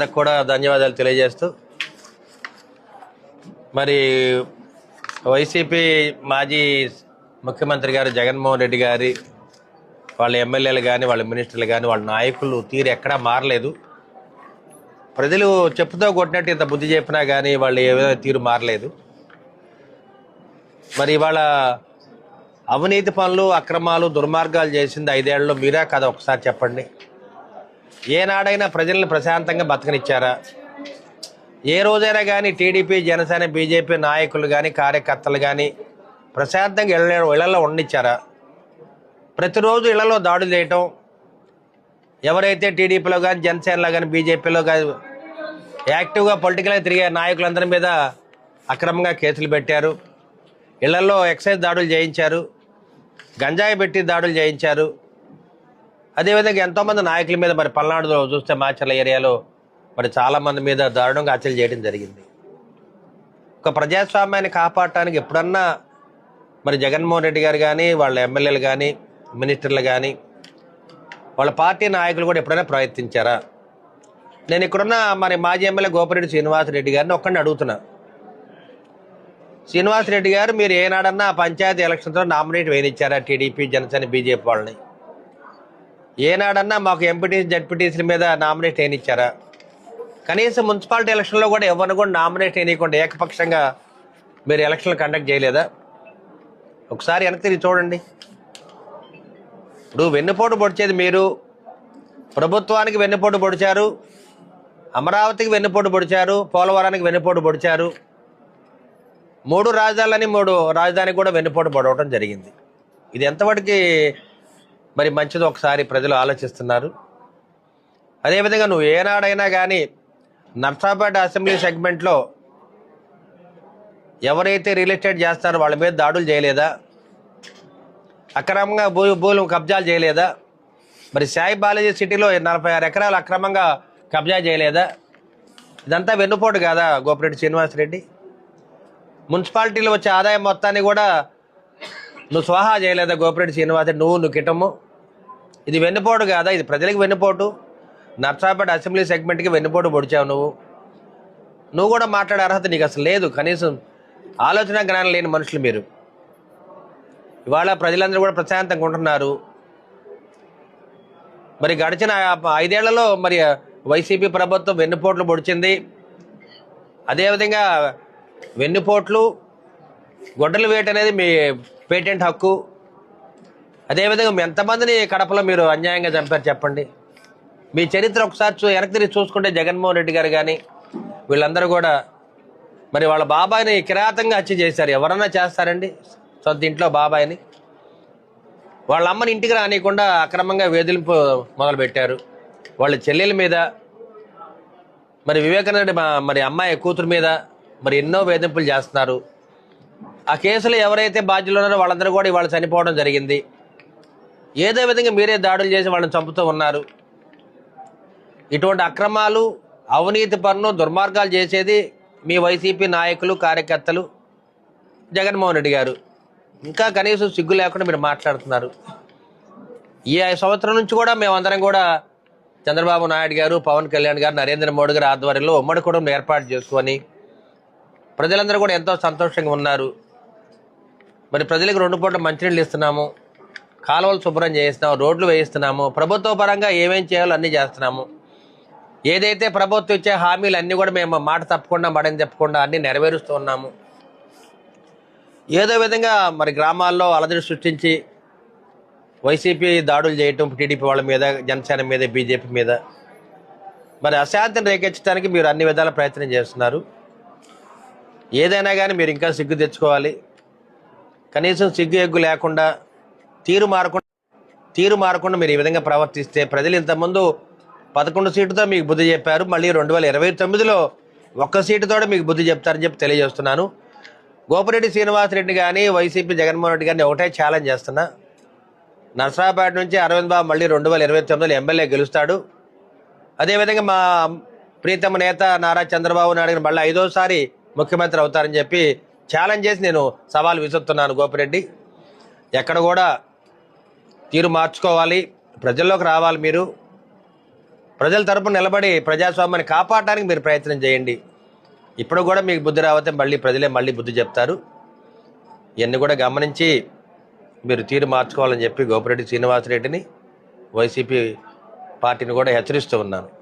అందరికి కూడా ధన్యవాదాలు తెలియజేస్తూ మరి వైసీపీ మాజీ ముఖ్యమంత్రి గారు జగన్మోహన్ రెడ్డి గారి వాళ్ళ ఎమ్మెల్యేలు కానీ వాళ్ళ మినిస్టర్లు కానీ వాళ్ళ నాయకులు తీరు ఎక్కడా మారలేదు. ప్రజలు చెప్పుతో కొట్టినట్టు ఇంత బుద్ధి చెప్పినా కానీ వాళ్ళు ఏ విధంగా తీరు మారలేదు. మరి ఇవాళ అవినీతి పనులు అక్రమాలు దుర్మార్గాలు చేసింది ఐదేళ్ళలో మీరా? కదా ఒకసారి చెప్పండి. ఏనాడైనా ప్రజల్ని ప్రశాంతంగా బతకనిచ్చారా? ఏ రోజైనా కానీ టీడీపీ జనసేన బీజేపీ నాయకులు కానీ కార్యకర్తలు కానీ ప్రశాంతంగా ఇళ్ళ ఇళ్ళలో ఉండనిచ్చారా ప్రతిరోజు ఇళ్ళలో దాడులు చేయటం ఎవరైతే టీడీపీలో కానీ జనసేనలో కానీ బీజేపీలో కానీ యాక్టివ్గా పొలిటికల్గా తిరిగే నాయకులందరి మీద అక్రమంగా కేసులు పెట్టారు. ఇళ్ళలో ఎక్సైజ్ దాడులు చేయించారు. గంజాయి పెట్టి దాడులు చేయించారు. అదేవిధంగా ఎంతోమంది నాయకుల మీద మరి పల్నాడులో చూస్తే మాచర్ల ఏరియాలో మరి చాలామంది మీద దారుణంగా హత్యలు చేయడం జరిగింది. ఒక ప్రజాస్వామ్యాన్ని కాపాడటానికి ఎప్పుడన్నా మరి జగన్మోహన్ రెడ్డి గారు కానీ వాళ్ళ ఎమ్మెల్యేలు కానీ మినిస్టర్లు కానీ వాళ్ళ పార్టీ నాయకులు కూడా ఎప్పుడైనా ప్రయత్నించారా? నేను ఇక్కడున్న మరి మాజీ ఎమ్మెల్యే గోపిరెడ్డి శ్రీనివాసరెడ్డి గారిని ఒక్కడిని అడుగుతున్నా. శ్రీనివాసరెడ్డి గారు మీరు ఏనాడన్నా పంచాయతీ ఎలక్షన్తో నామినేట్ వేయనిచ్చారా టీడీపీ జనసేన బీజేపీ వాళ్ళని? ఏనాడన్నా మాకు ఎంపీటీసీ జడ్పీటీసీల మీద నామినేట్ వేయనిచ్చారా కనీసం మున్సిపాలిటీ ఎలక్షన్లో కూడా ఎవరిని కూడా నామినేట్ వేయకుండా ఏకపక్షంగా మీరు ఎలక్షన్లు కండక్ట్ చేయలేదా? ఒకసారి వెనక్కి తిరిగి చూడండి. ఇప్పుడు వెన్నుపోటు పొడిచేది మీరు. ప్రభుత్వానికి వెన్నుపోటు పొడిచారు. అమరావతికి వెన్నుపోటు పొడిచారు. పోలవరానికి వెన్నుపోటు పొడిచారు. మూడు రాజధానులని మూడు రాజధానికి కూడా వెన్నుపోటు పడవటం జరిగింది. ఇది ఎంతవరకు మరి మంచిది ఒకసారి ప్రజలు ఆలోచిస్తున్నారు. అదేవిధంగా నువ్వు ఏనాడైనా కానీ నర్సాపేట అసెంబ్లీ సెగ్మెంట్లో ఎవరైతే రియల్ ఎస్టేట్ చేస్తారో వాళ్ళ మీద దాడులు చేయలేదా? అక్రమంగా భూ భూములు కబ్జాలు చేయలేదా? మరి సాయి బాలాజీ సిటీలో నలభై ఆరు ఎకరాలు అక్రమంగా కబ్జా చేయలేదా? ఇదంతా వెన్నుపోటు కాదా గోపిరెడ్డి శ్రీనివాసరెడ్డి? మున్సిపాలిటీలో వచ్చే ఆదాయం మొత్తాన్ని కూడా నువ్వు స్వాహా చేయలేదా గోపిరెడ్డి శ్రీనివాస నువ్వు నువ్వు కిటము? ఇది వెన్నుపోటు కాదా? ఇది ప్రజలకు వెన్నుపోటు? నర్సాపేట అసెంబ్లీ సెగ్మెంట్కి వెన్నుపోటు పొడిచావు నువ్వు. నువ్వు కూడా మాట్లాడే అర్హత నీకు అసలు లేదు. కనీసం ఆలోచన జ్ఞానం లేని మనుషులు మీరు. ఇవాళ ప్రజలందరూ కూడా ప్రశాంతంగా ఉంటున్నారు. మరి గడిచిన ఐదేళ్ళలో మరి వైసీపీ ప్రభుత్వం వెన్నుపోట్లు పొడిచింది. అదేవిధంగా వెన్నుపోట్లు గొడ్డలు వేట అనేది మీ పేటెంట్ హక్కు. అదేవిధంగా ఎంతమందిని కడపలో మీరు అన్యాయంగా చంపారు చెప్పండి. మీ చరిత్ర ఒకసారి చూ వెనక్కి తిరిగి చూసుకుంటే జగన్మోహన్ రెడ్డి గారు కానీ వీళ్ళందరూ కూడా మరి వాళ్ళ బాబాయిని కిరాతంగా హత్య చేశారు. ఎవరన్నా చేస్తారండి? సొంత ఇంట్లో బాబాయిని. వాళ్ళ అమ్మని ఇంటికి రానియకుండా అక్రమంగా వేధింపు మొదలుపెట్టారు. వాళ్ళ చెల్లెల మీద మరి వివేకానంద మా- మరి అమ్మాయి కూతురు మీద మరి ఎన్నో వేధింపులు చేస్తున్నారు. ఆ కేసులో ఎవరైతే బాధ్యులు ఉన్నారో వాళ్ళందరూ కూడా ఇవాళ చనిపోవడం జరిగింది. ఏదో విధంగా మీరే దాడులు చేసి వాళ్ళని చంపుతూ ఉన్నారు. ఇటువంటి అక్రమాలు అవినీతి పన్ను దుర్మార్గాలు చేసేది మీ వైసీపీ నాయకులు కార్యకర్తలు జగన్మోహన్ రెడ్డి గారు. ఇంకా కనీసం సిగ్గు లేకుండా మీరు మాట్లాడుతున్నారు. ఈ సంవత్సరం నుంచి కూడా మేమందరం కూడా చంద్రబాబు నాయుడు గారు పవన్ కళ్యాణ్ గారు నరేంద్ర మోడీ గారి ఆధ్వర్యంలో ఉమ్మడి కుటుంబం ఏర్పాటు చేసుకొని ప్రజలందరూ కూడా ఎంతో సంతోషంగా ఉన్నారు. మరి ప్రజలకు రెండు పూట్ల మంచినీళ్ళు ఇస్తున్నాము కాలువలు శుభ్రం చేయిస్తున్నాము రోడ్లు వేయిస్తున్నాము ప్రభుత్వ పరంగా ఏమేం చేయాలో అన్నీ చేస్తున్నాము. ఏదైతే ప్రభుత్వం ఇచ్చే హామీలు అన్నీ కూడా మేము మాట తప్పకుండా మడని చెప్పకుండా అన్నీ నెరవేరుస్తూ ఉన్నాము. ఏదో విధంగా మరి గ్రామాల్లో అలజడి సృష్టించి వైసీపీ దాడులు చేయటం టీడీపీ వాళ్ళ మీద జనసేన మీద బీజేపీ మీద. మరి అశాంతిని రేకెచ్చడానికి మీరు అన్ని విధాల ప్రయత్నం చేస్తున్నారు. ఏదైనా కానీ మీరు ఇంకా సిగ్గు తెచ్చుకోవాలి. కనీసం సిగ్గు ఎగ్గు లేకుండా తీరు మారకుండా తీరు మారకుండా మీరు ఈ విధంగా ప్రవర్తిస్తే ప్రజలు ఇంతకుముందు పదకొండు సీటుతో మీకు బుద్ధి చెప్పారు మళ్ళీ రెండు వేల ఇరవై తొమ్మిదిలో ఒక్క సీటుతో మీకు బుద్ధి చెప్తారని చెప్పి తెలియజేస్తున్నాను. గోపిరెడ్డి శ్రీనివాసరెడ్డి కానీ వైసీపీ జగన్మోహన్ రెడ్డి గారిని ఒకటే ఛాలెంజ్ చేస్తున్నా. నర్సరాపేట నుంచి అరవింద్ బాబు మళ్ళీ రెండు వేల ఇరవై తొమ్మిదిలో ఎమ్మెల్యే గెలుస్తాడు. అదేవిధంగా మా ప్రీతమ నేత నారా చంద్రబాబు నాయుడు మళ్ళీ ఐదోసారి ముఖ్యమంత్రి అవుతారని చెప్పి ఛాలెంజ్ చేసి నేను సవాల్ విసురుతున్నాను గోపిరెడ్డి. ఎక్కడ కూడా తీరు మార్చుకోవాలి. ప్రజల్లోకి రావాలి మీరు. ప్రజల తరపున నిలబడి ప్రజాస్వామ్యాన్ని కాపాడడానికి మీరు ప్రయత్నం చేయండి. ఇప్పుడు కూడా మీకు బుద్ధి రావతే మళ్ళీ ప్రజలే మళ్ళీ బుద్ధి చెప్తారు. ఇవన్నీ కూడా గమనించి మీరు తీరు మార్చుకోవాలని చెప్పి గోపిరెడ్డి శ్రీనివాసరెడ్డిని వైసీపీ పార్టీని కూడా హెచ్చరిస్తూ ఉన్నాను.